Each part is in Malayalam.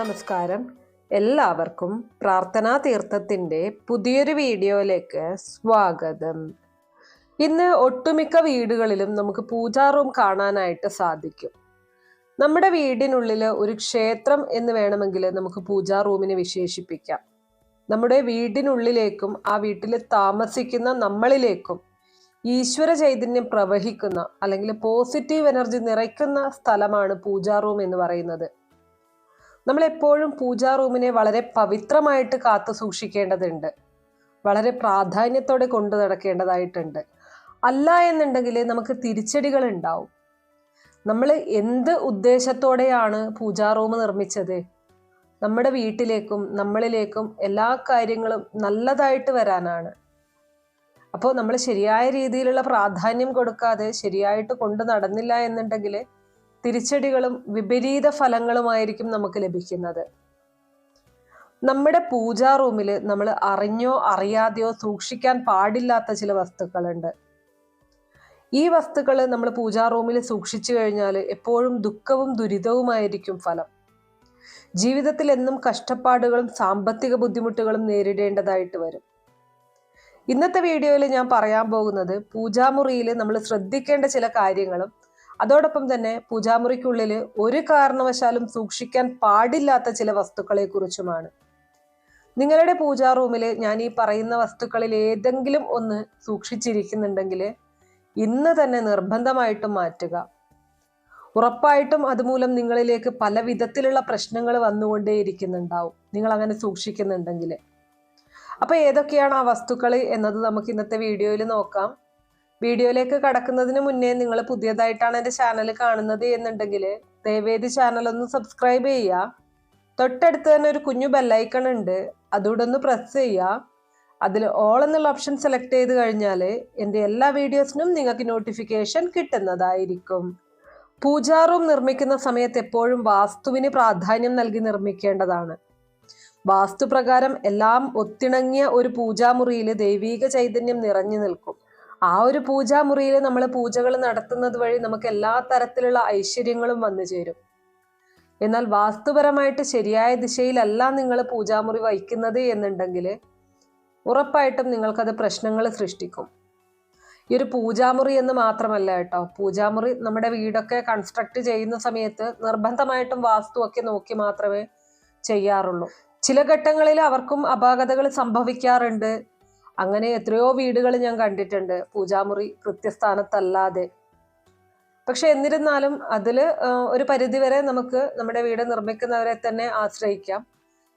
നമസ്കാരം. എല്ലാവർക്കും പ്രാർത്ഥനാ തീർത്ഥത്തിന്റെ പുതിയൊരു വീഡിയോയിലേക്ക് സ്വാഗതം. ഇന്ന് ഒട്ടുമിക്ക വീടുകളിലും നമുക്ക് പൂജാ റൂം കാണാനായിട്ട് സാധിക്കും. നമ്മുടെ വീടിനുള്ളിൽ ഒരു ക്ഷേത്രം എന്ന് വേണമെങ്കിൽ നമുക്ക് പൂജാ റൂമിനെ വിശേഷിപ്പിക്കാം. നമ്മുടെ വീടിനുള്ളിലേക്കും ആ വീട്ടിൽ താമസിക്കുന്ന നമ്മളിലേക്കും ഈശ്വര ചൈതന്യം പ്രവഹിക്കുന്ന അല്ലെങ്കിൽ പോസിറ്റീവ് എനർജി നിറയ്ക്കുന്ന സ്ഥലമാണ് പൂജാ റൂം എന്ന് പറയുന്നത്. നമ്മൾ എപ്പോഴും പൂജാ റൂമിനെ വളരെ പവിത്രമായിട്ട് കാത്തു സൂക്ഷിക്കേണ്ടതുണ്ട്. വളരെ പ്രാധാന്യത്തോടെ കൊണ്ടു നടക്കേണ്ടതായിട്ടുണ്ട്. അല്ല എന്നുണ്ടെങ്കിൽ നമുക്ക് തിരിച്ചടികൾ ഉണ്ടാവും. നമ്മൾ എന്ത് ഉദ്ദേശത്തോടെയാണ് പൂജാ റൂം നിർമ്മിച്ചത്? നമ്മുടെ വീട്ടിലേക്കും നമ്മളിലേക്കും എല്ലാ കാര്യങ്ങളും നല്ലതായിട്ട് വരാനാണ്. അപ്പോൾ നമ്മൾ ശരിയായ രീതിയിലുള്ള പ്രാധാന്യം കൊടുക്കാതെ ശരിയായിട്ട് കൊണ്ടു നടന്നില്ല എന്നുണ്ടെങ്കിൽ തിരിച്ചടികളും വിപരീത ഫലങ്ങളുമായിരിക്കും നമുക്ക് ലഭിക്കുന്നത്. നമ്മുടെ പൂജാ റൂമിൽ നമ്മൾ അറിഞ്ഞോ അറിയാതെയോ സൂക്ഷിക്കാൻ പാടില്ലാത്ത ചില വസ്തുക്കളുണ്ട്. ഈ വസ്തുക്കൾ നമ്മൾ പൂജാ റൂമിൽ സൂക്ഷിച്ചു കഴിഞ്ഞാൽ എപ്പോഴും ദുഃഖവും ദുരിതവുമായിരിക്കും ഫലം. ജീവിതത്തിൽ എന്നും കഷ്ടപ്പാടുകളും സാമ്പത്തിക ബുദ്ധിമുട്ടുകളും നേരിടേണ്ടതായിട്ട് വരും. ഇന്നത്തെ വീഡിയോയിൽ ഞാൻ പറയാൻ പോകുന്നത് പൂജാമുറിയിൽ നമ്മൾ ശ്രദ്ധിക്കേണ്ട ചില കാര്യങ്ങളും അതോടൊപ്പം തന്നെ പൂജാമുറിക്കുള്ളിൽ ഒരു കാരണവശാലും സൂക്ഷിക്കാൻ പാടില്ലാത്ത ചില വസ്തുക്കളെ കുറിച്ചുമാണ് നിങ്ങളുടെ പൂജാ റൂമിൽ ഞാൻ ഈ പറയുന്ന വസ്തുക്കളിൽ ഏതെങ്കിലും ഒന്ന് സൂക്ഷിച്ചിരിക്കുന്നുണ്ടെങ്കിൽ ഇന്ന് തന്നെ നിർബന്ധമായിട്ടും മാറ്റുക. ഉറപ്പായിട്ടും അതുമൂലം നിങ്ങളിലേക്ക് പല വിധത്തിലുള്ള പ്രശ്നങ്ങൾ വന്നുകൊണ്ടേയിരിക്കുന്നുണ്ടാവും നിങ്ങൾ അങ്ങനെ സൂക്ഷിക്കുന്നുണ്ടെങ്കിൽ അപ്പൊ ഏതൊക്കെയാണ് ആ വസ്തുക്കൾ എന്നത് നമുക്ക് ഇന്നത്തെ വീഡിയോയിൽ നോക്കാം. വീഡിയോയിലേക്ക് കടക്കുന്നതിന് മുന്നേ നിങ്ങൾ പുതിയതായിട്ടാണ് എന്റെ ചാനൽ കാണുന്നത് എന്നുണ്ടെങ്കിൽ ദയവേദി ചാനൽ ഒന്ന് സബ്സ്ക്രൈബ് ചെയ്യുക. തൊട്ടടുത്ത് തന്നെ ഒരു കുഞ്ഞു ബെല്ലൈക്കൺ ഉണ്ട്. അതുകൂടെ ഒന്ന് പ്രസ് ചെയ്യുക. അതിൽ ഓൾ എന്നുള്ള ഓപ്ഷൻ സെലക്ട് ചെയ്ത് കഴിഞ്ഞാൽ എന്റെ എല്ലാ വീഡിയോസിനും നിങ്ങൾക്ക് നോട്ടിഫിക്കേഷൻ കിട്ടുന്നതായിരിക്കും. പൂജാ റൂം നിർമ്മിക്കുന്ന സമയത്ത് എപ്പോഴും വാസ്തുവിന് പ്രാധാന്യം നൽകി നിർമ്മിക്കേണ്ടതാണ്. വാസ്തുപ്രകാരം എല്ലാം ഒത്തിണങ്ങിയ ഒരു പൂജാമുറിയിൽ ദൈവീക ചൈതന്യം നിറഞ്ഞു നിൽക്കും. ആ ഒരു പൂജാമുറിയിൽ നമ്മൾ പൂജകൾ നടത്തുന്നത് വഴി നമുക്ക് എല്ലാ തരത്തിലുള്ള ഐശ്വര്യങ്ങളും വന്നു ചേരും. എന്നാൽ വാസ്തുപരമായിട്ട് ശരിയായ ദിശയിലല്ല നിങ്ങൾ പൂജാമുറി വഹിക്കുന്നത് എന്നുണ്ടെങ്കിൽ ഉറപ്പായിട്ടും നിങ്ങൾക്കത് പ്രശ്നങ്ങൾ സൃഷ്ടിക്കും. ഈ ഒരു പൂജാമുറി എന്ന് മാത്രമല്ല കേട്ടോ പൂജാമുറി നമ്മുടെ വീടൊക്കെ കൺസ്ട്രക്ട് ചെയ്യുന്ന സമയത്ത് നിർബന്ധമായിട്ടും വാസ്തുവൊക്കെ നോക്കി മാത്രമേ ചെയ്യാറുള്ളൂ. ചില ഘട്ടങ്ങളിൽ അവർക്കും അപാകതകൾ സംഭവിക്കാറുണ്ട്. അങ്ങനെ എത്രയോ വീടുകൾ ഞാൻ കണ്ടിട്ടുണ്ട്. പൂജാമുറി കൃത്യസ്ഥാനത്തല്ലാതെ. പക്ഷെ എന്നിരുന്നാലും അതിൽ ഒരു പരിധിവരെ നമുക്ക് നമ്മുടെ വീട് നിർമ്മിക്കുന്നവരെ തന്നെ ആശ്രയിക്കാം.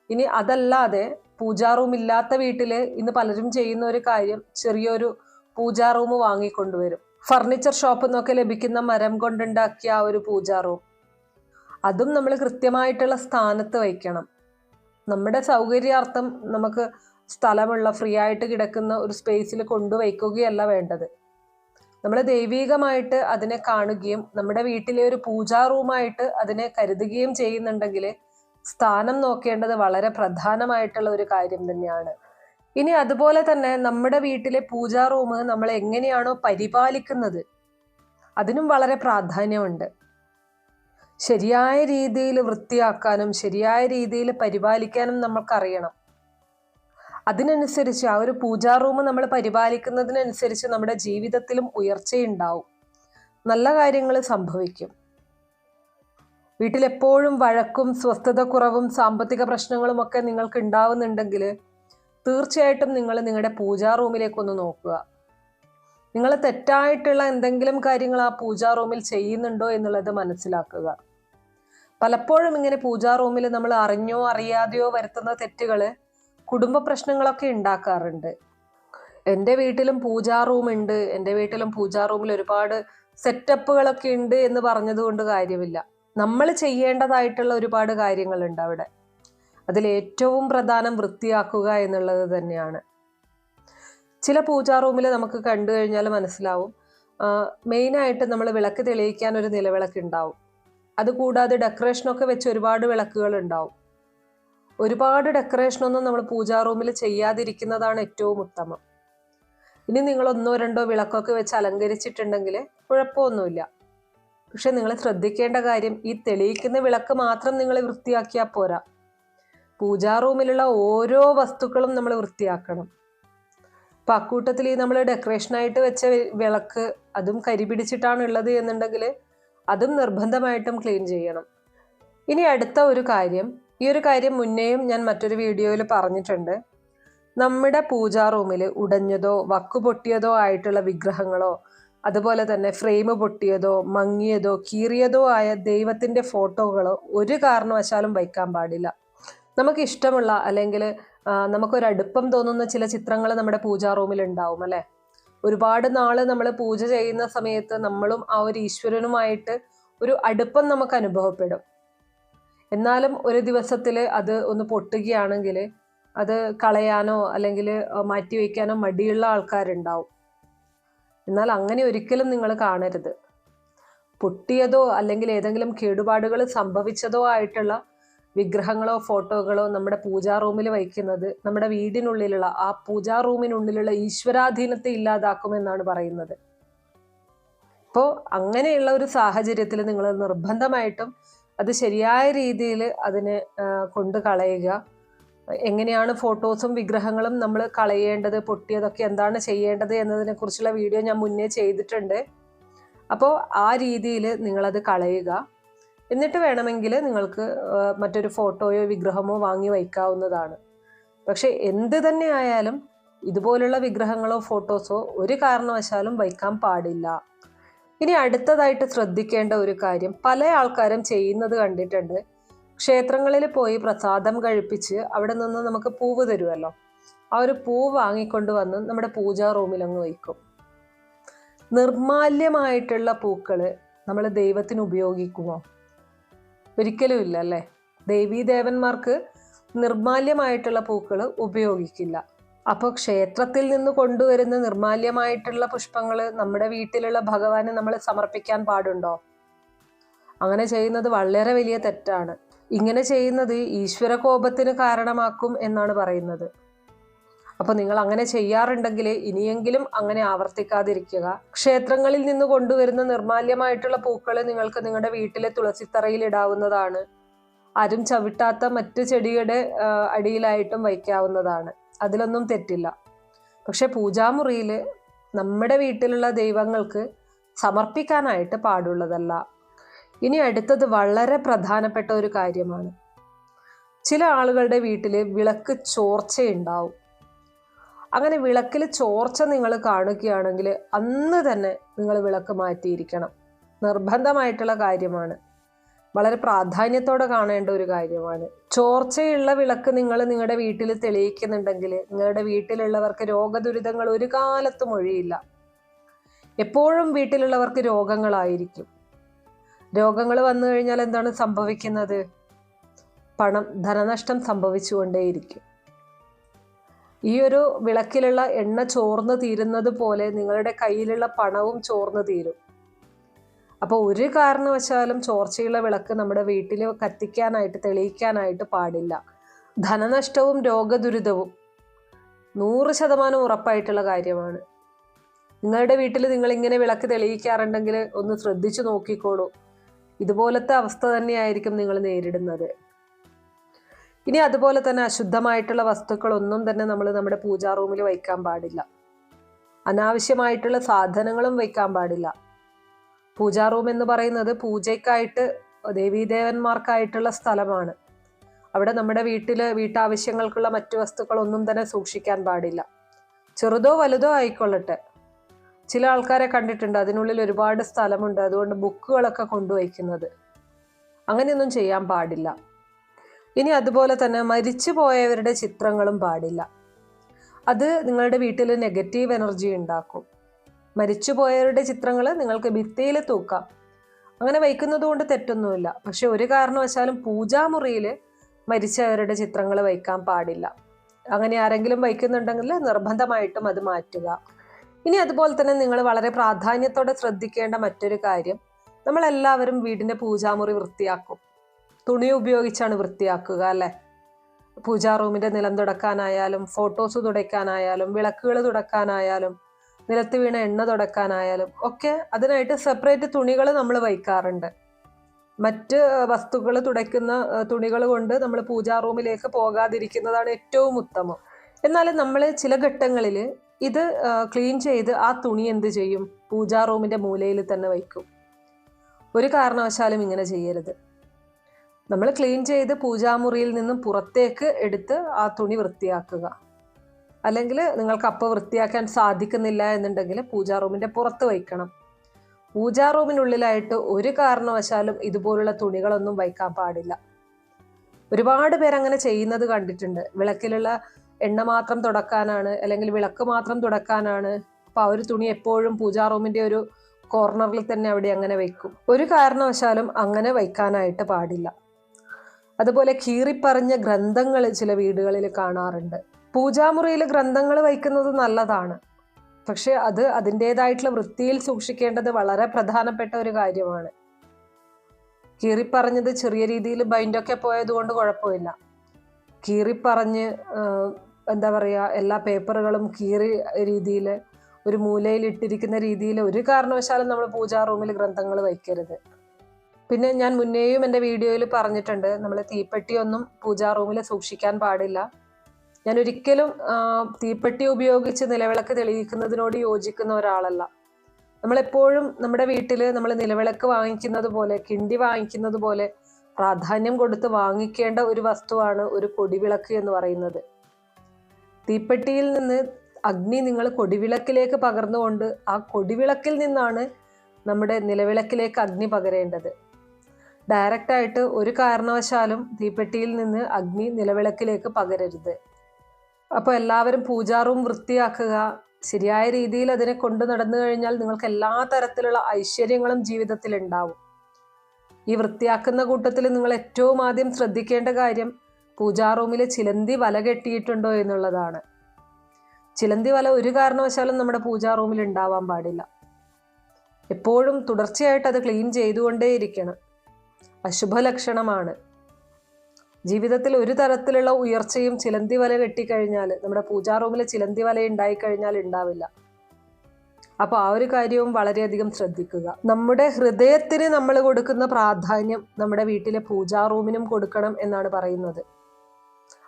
ഇനി അതല്ലാതെ പൂജാ റൂം ഇല്ലാത്ത വീട്ടിൽ ഇന്ന് പലരും ചെയ്യുന്ന ഒരു കാര്യം ചെറിയൊരു പൂജാ റൂം വാങ്ങിക്കൊണ്ടുവരും. ഫർണിച്ചർ ഷോപ്പിൽ നിന്നൊക്കെ ലഭിക്കുന്ന മരം കൊണ്ടുണ്ടാക്കിയ ആ ഒരു പൂജാ റൂം. അതും നമ്മൾ കൃത്യമായിട്ടുള്ള സ്ഥാനത്ത് വയ്ക്കണം. നമ്മുടെ സൗകര്യാർത്ഥം നമുക്ക് സ്ഥലമുള്ള ഫ്രീ ആയിട്ട് കിടക്കുന്ന ഒരു സ്പേസിൽ കൊണ്ടുവയ്ക്കുകയല്ല വേണ്ടത്. നമ്മൾ ദൈവീകമായിട്ട് അതിനെ കാണുകയും നമ്മുടെ വീട്ടിലെ ഒരു പൂജാ റൂമായിട്ട് അതിനെ കരുതുകയും ചെയ്യുന്നുണ്ടെങ്കിൽ സ്ഥാനം നോക്കേണ്ടത് വളരെ പ്രധാനമായിട്ടുള്ള ഒരു കാര്യം തന്നെയാണ്. ഇനി അതുപോലെ തന്നെ നമ്മുടെ വീട്ടിലെ പൂജാ റൂം നമ്മൾ എങ്ങനെയാണോ പരിപാലിക്കുന്നത് അതിനും വളരെ പ്രാധാന്യമുണ്ട്. ശരിയായ രീതിയിൽ വൃത്തിയാക്കാനും ശരിയായ രീതിയിൽ പരിപാലിക്കാനും നമ്മൾക്കറിയണം. അതിനനുസരിച്ച് ആ ഒരു പൂജാ റൂം നമ്മൾ പരിപാലിക്കുന്നതിനനുസരിച്ച് നമ്മുടെ ജീവിതത്തിലും ഉയർച്ചയുണ്ടാവും. നല്ല കാര്യങ്ങൾ സംഭവിക്കും. വീട്ടിലെപ്പോഴും വഴക്കും സ്വസ്ഥത കുറവും സാമ്പത്തിക പ്രശ്നങ്ങളും ഒക്കെ നിങ്ങൾക്ക് ഉണ്ടാവുന്നുണ്ടെങ്കിൽ തീർച്ചയായിട്ടും നിങ്ങൾ നിങ്ങളുടെ പൂജാ റൂമിലേക്കൊന്ന് നോക്കുക. നിങ്ങൾ തെറ്റായിട്ടുള്ള എന്തെങ്കിലും കാര്യങ്ങൾ ആ പൂജാ റൂമിൽ ചെയ്യുന്നുണ്ടോ എന്നുള്ളത് മനസ്സിലാക്കുക. പലപ്പോഴും ഇങ്ങനെ പൂജാ റൂമിൽ നമ്മൾ അറിഞ്ഞോ അറിയാതെയോ വരുത്തുന്ന തെറ്റുകൾ കുടുംബ പ്രശ്നങ്ങളൊക്കെ ഉണ്ടാക്കാറുണ്ട്. എന്റെ വീട്ടിലും പൂജാ റൂം ഉണ്ട്. എന്റെ വീട്ടിലും പൂജാ റൂമിൽ ഒരുപാട് സെറ്റപ്പുകളൊക്കെ ഉണ്ട് എന്ന് പറഞ്ഞതുകൊണ്ട് കാര്യമില്ല. നമ്മൾ ചെയ്യേണ്ടതായിട്ടുള്ള ഒരുപാട് കാര്യങ്ങളുണ്ട് അവിടെ. അതിൽ ഏറ്റവും പ്രധാനം വൃത്തിയാക്കുക എന്നുള്ളത് തന്നെയാണ്. ചില പൂജാ റൂമിൽ നമുക്ക് കണ്ടു കഴിഞ്ഞാൽ മനസ്സിലാവും. മെയിനായിട്ട് നമ്മൾ വിളക്ക് തെളിയിക്കാൻ ഒരു നിലവിളക്ക് ഉണ്ടാവും. അതുകൂടാതെ ഡെക്കറേഷനൊക്കെ വെച്ച് ഒരുപാട് വിളക്കുകൾ ഉണ്ടാവും. ഒരുപാട് ഡെക്കറേഷൻ ഒന്നും നമ്മൾ പൂജാ റൂമിൽ ചെയ്യാതിരിക്കുന്നതാണ് ഏറ്റവും ഉത്തമം. ഇനി നിങ്ങൾ ഒന്നോ രണ്ടോ വിളക്കൊക്കെ വെച്ച് അലങ്കരിച്ചിട്ടുണ്ടെങ്കിൽ കുഴപ്പമൊന്നുമില്ല. പക്ഷെ നിങ്ങൾ ശ്രദ്ധിക്കേണ്ട കാര്യം ഈ തെളിയിക്കുന്ന വിളക്ക് മാത്രം നിങ്ങൾ വൃത്തിയാക്കിയാൽ പോരാ. പൂജാ റൂമിലുള്ള ഓരോ വസ്തുക്കളും നമ്മൾ വൃത്തിയാക്കണം. അപ്പം അക്കൂട്ടത്തിൽ ഈ നമ്മൾ ഡെക്കറേഷനായിട്ട് വെച്ച വിളക്ക് അതും കരി പിടിച്ചിട്ടാണ് ഉള്ളത് എന്നുണ്ടെങ്കിൽ അതും നിർബന്ധമായിട്ടും ക്ലീൻ ചെയ്യണം. ഇനി അടുത്ത ഒരു കാര്യം ഈ ഒരു കാര്യം മുന്നേയും ഞാൻ മറ്റൊരു വീഡിയോയിൽ പറഞ്ഞിട്ടുണ്ട്. നമ്മുടെ പൂജാ റൂമിൽ ഉടഞ്ഞതോ വക്കു പൊട്ടിയതോ ആയിട്ടുള്ള വിഗ്രഹങ്ങളോ അതുപോലെ തന്നെ ഫ്രെയിം പൊട്ടിയതോ മങ്ങിയതോ കീറിയതോ ആയ ദൈവത്തിന്റെ ഫോട്ടോകളോ ഒരു കാരണവശാലും വയ്ക്കാൻ പാടില്ല. നമുക്ക് ഇഷ്ടമുള്ള അല്ലെങ്കിൽ നമുക്കൊരു അടുപ്പം തോന്നുന്ന ചില ചിത്രങ്ങൾ നമ്മുടെ പൂജാ റൂമിൽ ഉണ്ടാവും അല്ലേ? ഒരുപാട് നാൾ നമ്മൾ പൂജ ചെയ്യുന്ന സമയത്ത് നമ്മളും ആ ഒരു ഈശ്വരനുമായിട്ട് ഒരു അടുപ്പം നമുക്ക് അനുഭവപ്പെടും. എന്നാലും ഒരു ദിവസത്തിൽ അത് ഒന്ന് പൊട്ടുകയാണെങ്കിൽ അത് കളയാനോ അല്ലെങ്കിൽ മാറ്റി വയ്ക്കാനോ മടിയുള്ള ആൾക്കാരുണ്ടാവും. എന്നാൽ അങ്ങനെ ഒരിക്കലും നിങ്ങൾ കാണരുത്. പൊട്ടിയതോ അല്ലെങ്കിൽ ഏതെങ്കിലും കേടുപാടുകൾ സംഭവിച്ചതോ ആയിട്ടുള്ള വിഗ്രഹങ്ങളോ ഫോട്ടോകളോ നമ്മുടെ പൂജാ റൂമിൽ വയ്ക്കുന്നത് നമ്മുടെ വീടിനുള്ളിലുള്ള ആ പൂജാ റൂമിനുള്ളിലുള്ള ഈശ്വരാധീനത്തെ ഇല്ലാതാക്കുമെന്നാണ് പറയുന്നത്. അപ്പോൾ അങ്ങനെയുള്ള ഒരു സാഹചര്യത്തിൽ നിങ്ങൾ നിർബന്ധമായിട്ടും അത് ശരിയായ രീതിയിൽ അതിനെ കൊണ്ട് കളയുക. എങ്ങനെയാണ് ഫോട്ടോസും വിഗ്രഹങ്ങളും നമ്മൾ കളയേണ്ടത് പൊട്ടിയതൊക്കെ എന്താണ് ചെയ്യേണ്ടത് എന്നതിനെ കുറിച്ചുള്ള വീഡിയോ ഞാൻ മുന്നേ ചെയ്തിട്ടുണ്ട്. അപ്പോൾ ആ രീതിയിൽ നിങ്ങളത് കളയുക. എന്നിട്ട് വേണമെങ്കിൽ നിങ്ങൾക്ക് മറ്റൊരു ഫോട്ടോയോ വിഗ്രഹമോ വാങ്ങി വയ്ക്കാവുന്നതാണ്. പക്ഷെ എന്ത് തന്നെ ആയാലും ഇതുപോലുള്ള വിഗ്രഹങ്ങളോ ഫോട്ടോസോ ഒരു കാരണവശാലും വയ്ക്കാൻ പാടില്ല. ഇനി അടുത്തതായിട്ട് ശ്രദ്ധിക്കേണ്ട ഒരു കാര്യം പല ആൾക്കാരും ചെയ്യുന്നത് കണ്ടിട്ടുണ്ട്. ക്ഷേത്രങ്ങളിൽ പോയി പ്രസാദം കഴിപ്പിച്ച് അവിടെ നിന്ന് നമുക്ക് പൂവ് തരുമല്ലോ ആ ഒരു പൂ വാങ്ങിക്കൊണ്ട് വന്ന് നമ്മുടെ പൂജാ റൂമിൽ അങ്ങ് വയ്ക്കും. നിർമാല്യമായിട്ടുള്ള പൂക്കൾ നമ്മൾ ദൈവത്തിന് ഉപയോഗിക്കുമോ? ഒരിക്കലും ഇല്ല അല്ലേ? ദേവീദേവന്മാർക്ക് നിർമാല്യമായിട്ടുള്ള പൂക്കൾ ഉപയോഗിക്കില്ല. അപ്പോൾ ക്ഷേത്രത്തിൽ നിന്ന് കൊണ്ടുവരുന്ന നിർമാല്യമായിട്ടുള്ള പുഷ്പങ്ങൾ നമ്മുടെ വീട്ടിലുള്ള ഭഗവാന് നമ്മൾ സമർപ്പിക്കാൻ പാടുണ്ടോ? അങ്ങനെ ചെയ്യുന്നത് വളരെ വലിയ തെറ്റാണ്. ഇങ്ങനെ ചെയ്യുന്നത് ഈശ്വര കോപത്തിന് കാരണമാക്കും എന്നാണ് പറയുന്നത്. അപ്പൊ നിങ്ങൾ അങ്ങനെ ചെയ്യാറുണ്ടെങ്കിൽ ഇനിയെങ്കിലും അങ്ങനെ ആവർത്തിക്കാതിരിക്കുക. ക്ഷേത്രങ്ങളിൽ നിന്ന് കൊണ്ടുവരുന്ന നിർമാല്യമായിട്ടുള്ള പൂക്കൾ നിങ്ങൾക്ക് നിങ്ങളുടെ വീട്ടിലെ തുളസിത്തറയിൽ ഇടാവുന്നതാണ്. ആരും ചവിട്ടാത്ത മറ്റ് ചെടിയുടെ അടിയിലായിട്ടും വയ്ക്കാവുന്നതാണ്. അതിലൊന്നും തെറ്റില്ല. പക്ഷെ പൂജാമുറിയിൽ നമ്മുടെ വീട്ടിലുള്ള ദൈവങ്ങൾക്ക് സമർപ്പിക്കാനായിട്ട് പാടുള്ളതല്ല. ഇനി അടുത്തത് വളരെ പ്രധാനപ്പെട്ട ഒരു കാര്യമാണ്. ചില ആളുകളുടെ വീട്ടിൽ വിളക്ക് ചോർച്ചയുണ്ടാവും. അങ്ങനെ വിളക്കിൽ ചോർച്ച നിങ്ങൾ കാണുകയാണെങ്കിൽ അന്ന് തന്നെ നിങ്ങൾ വിളക്ക് മാറ്റിയിരിക്കണം. നിർബന്ധമായിട്ടുള്ള കാര്യമാണ്. വളരെ പ്രാധാന്യത്തോടെ കാണേണ്ട ഒരു കാര്യമാണ്. ചോർച്ചയുള്ള വിളക്ക് നിങ്ങൾ നിങ്ങളുടെ വീട്ടിൽ തെളിയിക്കുന്നുണ്ടെങ്കിൽ നിങ്ങളുടെ വീട്ടിലുള്ളവർക്ക് രോഗദുരിതങ്ങൾ ഒരു കാലത്തും ഒഴിയില്ല. എപ്പോഴും വീട്ടിലുള്ളവർക്ക് രോഗങ്ങളായിരിക്കും. രോഗങ്ങൾ വന്നു കഴിഞ്ഞാൽ എന്താണ് സംഭവിക്കുന്നത്? പണം ധനനഷ്ടം സംഭവിച്ചുകൊണ്ടേയിരിക്കും. ഈ ഒരു വിളക്കിലുള്ള എണ്ണ ചോർന്നു തീരുന്നത് പോലെ നിങ്ങളുടെ കയ്യിലുള്ള പണവും ചോർന്നു തീരും. അപ്പോൾ ഒരു കാരണവശാലും ചോർച്ചയുള്ള വിളക്ക് നമ്മുടെ വീട്ടിൽ കത്തിക്കാനായിട്ട് തെളിയിക്കാനായിട്ട് പാടില്ല. ധനനഷ്ടവും രോഗദുരിതവും നൂറ് ശതമാനം ഉറപ്പായിട്ടുള്ള കാര്യമാണ്. നിങ്ങളുടെ വീട്ടിൽ നിങ്ങൾ ഇങ്ങനെ വിളക്ക് തെളിയിക്കാറുണ്ടെങ്കിൽ ഒന്ന് ശ്രദ്ധിച്ചു നോക്കിക്കോളൂ. ഇതുപോലത്തെ അവസ്ഥ തന്നെയായിരിക്കും നിങ്ങൾ നേരിടുന്നത്. ഇനി അതുപോലെ തന്നെ അശുദ്ധമായിട്ടുള്ള വസ്തുക്കളൊന്നും തന്നെ നമ്മൾ നമ്മുടെ പൂജാ റൂമിൽ വയ്ക്കാൻ പാടില്ല. അനാവശ്യമായിട്ടുള്ള സാധനങ്ങളും വയ്ക്കാൻ പാടില്ല. പൂജാ റൂം എന്ന് പറയുന്നത് പൂജയ്ക്കായിട്ട് ദേവീദേവന്മാർക്കായിട്ടുള്ള സ്ഥലമാണ്. അവിടെ നമ്മുടെ വീട്ടിൽ വീട്ടാവശ്യങ്ങൾക്കുള്ള മറ്റു വസ്തുക്കളൊന്നും തന്നെ സൂക്ഷിക്കാൻ പാടില്ല. ചെറുതോ വലുതോ ആയിക്കൊള്ളട്ടെ. ചില ആൾക്കാരെ കണ്ടിട്ടുണ്ട്. അതിനുള്ളിൽ ഒരുപാട് സ്ഥലമുണ്ട്. അതുകൊണ്ട് ബുക്കുകളൊക്കെ കൊണ്ടുവയ്ക്കുന്നത്. അങ്ങനെയൊന്നും ചെയ്യാൻ പാടില്ല. ഇനി അതുപോലെ തന്നെ മരിച്ചു പോയവരുടെ ചിത്രങ്ങളും പാടില്ല. അത് നിങ്ങളുടെ വീട്ടിൽ നെഗറ്റീവ് എനർജി ഉണ്ടാക്കും. മരിച്ചുപോയവരുടെ ചിത്രങ്ങൾ നിങ്ങൾക്ക് ഭിത്തിയിൽ തൂക്കാം. അങ്ങനെ വയ്ക്കുന്നത് കൊണ്ട് തെറ്റൊന്നുമില്ല. പക്ഷെ ഒരു കാരണവശാലും പൂജാമുറിയിൽ മരിച്ചവരുടെ ചിത്രങ്ങൾ വയ്ക്കാൻ പാടില്ല. അങ്ങനെ ആരെങ്കിലും വയ്ക്കുന്നുണ്ടെങ്കിൽ നിർബന്ധമായിട്ടും അത് മാറ്റുക. ഇനി അതുപോലെ തന്നെ നിങ്ങൾ വളരെ പ്രാധാന്യത്തോടെ ശ്രദ്ധിക്കേണ്ട മറ്റൊരു കാര്യം നമ്മളെല്ലാവരും വീടിന്റെ പൂജാമുറി വൃത്തിയാക്കും. തുണി ഉപയോഗിച്ചാണ് വൃത്തിയാക്കുക അല്ലേ? പൂജാ റൂമിന്റെ നിലം തുടക്കാനായാലും ഫോട്ടോസ് തുടയ്ക്കാനായാലും വിളക്കുകൾ തുടക്കാനായാലും നിലത്ത് വീണ എണ്ണ തുടക്കാനായാലും ഒക്കെ അതിനായിട്ട് സെപ്പറേറ്റ് തുണികൾ നമ്മൾ വയ്ക്കാറുണ്ട്. മറ്റ് വസ്തുക്കൾ തുടയ്ക്കുന്ന തുണികൾ കൊണ്ട് നമ്മൾ പൂജാ റൂമിലേക്ക് പോകാതിരിക്കുന്നതാണ് ഏറ്റവും ഉത്തമം. എന്നാൽ നമ്മൾ ചില ഘട്ടങ്ങളിൽ ഇത് ക്ലീൻ ചെയ്ത് ആ തുണി എന്ത് ചെയ്യും? പൂജാ റൂമിന്റെ മൂലയിൽ തന്നെ വയ്ക്കും. ഒരു കാരണവശാലും ഇങ്ങനെ ചെയ്യരുത്. നമ്മൾ ക്ലീൻ ചെയ്ത് പൂജാമുറിയിൽ നിന്നും പുറത്തേക്ക് എടുത്ത് ആ തുണി വൃത്തിയാക്കുക. അല്ലെങ്കിൽ നിങ്ങൾക്ക് അപ്പോൾ വൃത്തിയാക്കാൻ സാധിക്കുന്നില്ല എന്നുണ്ടെങ്കിൽ പൂജാ റൂമിന്റെ പുറത്ത് വയ്ക്കണം. പൂജാ റൂമിനുള്ളിലായിട്ട് ഒരു കാരണവശാലും ഇതുപോലുള്ള തുണികളൊന്നും വയ്ക്കാൻ പാടില്ല. ഒരുപാട് പേർ അങ്ങനെ ചെയ്യുന്നത് കണ്ടിട്ടുണ്ട്. വിളക്കിലുള്ള എണ്ണ മാത്രം തുടക്കാനാണ് അല്ലെങ്കിൽ വിളക്ക് മാത്രം തുടക്കാനാണ്. അപ്പം ആ ഒരു തുണി എപ്പോഴും പൂജാ റൂമിന്റെ ഒരു കോർണറിൽ തന്നെ അവിടെ അങ്ങനെ വയ്ക്കും. ഒരു കാരണവശാലും അങ്ങനെ വയ്ക്കാനായിട്ട് പാടില്ല. അതുപോലെ കീറിപ്പറഞ്ഞ ഗ്രന്ഥങ്ങൾ ചില വീടുകളിൽ കാണാറുണ്ട്. പൂജാമുറിയിൽ ഗ്രന്ഥങ്ങൾ വയ്ക്കുന്നത് നല്ലതാണ്. പക്ഷെ അത് അതിന്റെതായിട്ടുള്ള വൃത്തിയിൽ സൂക്ഷിക്കേണ്ടത് വളരെ പ്രധാനപ്പെട്ട ഒരു കാര്യമാണ്. കീറിപ്പറഞ്ഞത് ചെറിയ രീതിയിൽ ബൈൻഡൊക്കെ പോയത് കൊണ്ട് കുഴപ്പമില്ല. കീറിപ്പറഞ്ഞ് എന്താ പറയുക എല്ലാ പേപ്പറുകളും കീറി രീതിയിൽ ഒരു മൂലയിൽ ഇട്ടിരിക്കുന്ന രീതിയിൽ ഒരു കാരണവശാലും നമ്മൾ പൂജാ റൂമിൽ ഗ്രന്ഥങ്ങൾ വയ്ക്കരുത്. പിന്നെ ഞാൻ മുന്നേയും എന്റെ വീഡിയോയിൽ പറഞ്ഞിട്ടുണ്ട് നമ്മൾ തീപ്പെട്ടിയൊന്നും പൂജാ റൂമിൽ സൂക്ഷിക്കാൻ പാടില്ല. ഞാൻ ഒരിക്കലും തീപ്പെട്ടി ഉപയോഗിച്ച് നിലവിളക്ക് തെളിയിക്കുന്നതിനോട് യോജിക്കുന്ന ഒരാളല്ല. നമ്മളെപ്പോഴും നമ്മുടെ വീട്ടിൽ നമ്മൾ നിലവിളക്ക് വാങ്ങിക്കുന്നത് പോലെ കിണ്ടി വാങ്ങിക്കുന്നത് പോലെ പ്രാധാന്യം കൊടുത്ത് വാങ്ങിക്കേണ്ട ഒരു വസ്തുവാണ് ഒരു കൊടിവിളക്ക് എന്ന് പറയുന്നത്. തീപ്പെട്ടിയിൽ നിന്ന് അഗ്നി നിങ്ങൾ കൊടിവിളക്കിലേക്ക് പകർന്നുകൊണ്ട് ആ കൊടിവിളക്കിൽ നിന്നാണ് നമ്മുടെ നിലവിളക്കിലേക്ക് അഗ്നി പകരേണ്ടത്. ഡയറക്റ്റായിട്ട് ഒരു കാരണവശാലും തീപ്പെട്ടിയിൽ നിന്ന് അഗ്നി നിലവിളക്കിലേക്ക് പകരരുത്. അപ്പോൾ എല്ലാവരും പൂജാറൂം വൃത്തിയാക്കുക. ശരിയായ രീതിയിൽ അതിനെ കൊണ്ടു നടന്നു കഴിഞ്ഞാൽ നിങ്ങൾക്ക് എല്ലാ തരത്തിലുള്ള ഐശ്വര്യങ്ങളും ജീവിതത്തിൽ ഉണ്ടാവും. ഈ വൃത്തിയാക്കുന്ന കൂട്ടത്തിൽ നിങ്ങൾ ഏറ്റവും ആദ്യം ശ്രദ്ധിക്കേണ്ട കാര്യം പൂജാ റൂമിൽ ചിലന്തി വല കെട്ടിയിട്ടുണ്ടോ എന്നുള്ളതാണ്. ചിലന്തി വല ഒരു കാരണവശാലും നമ്മുടെ പൂജാ റൂമിൽ ഉണ്ടാവാൻ പാടില്ല. എപ്പോഴും തുടർച്ചയായിട്ട് അത് ക്ലീൻ ചെയ്തുകൊണ്ടേയിരിക്കണം. അശുഭലക്ഷണമാണ്. ജീവിതത്തിൽ ഒരു തരത്തിലുള്ള ഉയർച്ചയും ചിലന്തി വല കെട്ടിക്കഴിഞ്ഞാൽ നമ്മുടെ പൂജാ റൂമിൽ ചിലന്തി വല ഉണ്ടായിക്കഴിഞ്ഞാൽ ഉണ്ടാവില്ല. അപ്പോൾ ആ ഒരു കാര്യവും വളരെയധികം ശ്രദ്ധിക്കുക. നമ്മുടെ ഹൃദയത്തിന് നമ്മൾ കൊടുക്കുന്ന പ്രാധാന്യം നമ്മുടെ വീട്ടിലെ പൂജാ റൂമിനും കൊടുക്കണം എന്നാണ് പറയുന്നത്.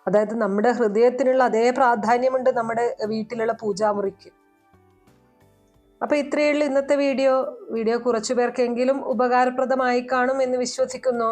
അതായത് നമ്മുടെ ഹൃദയത്തിനുള്ള അതേ പ്രാധാന്യമുണ്ട് നമ്മുടെ വീട്ടിലുള്ള പൂജാമുറിക്ക്. അപ്പൊ ഇത്രയുള്ള ഇന്നത്തെ വീഡിയോ. വീഡിയോ കുറച്ചു പേർക്കെങ്കിലും ഉപകാരപ്രദമായി കാണും എന്ന് വിശ്വസിക്കുന്നു.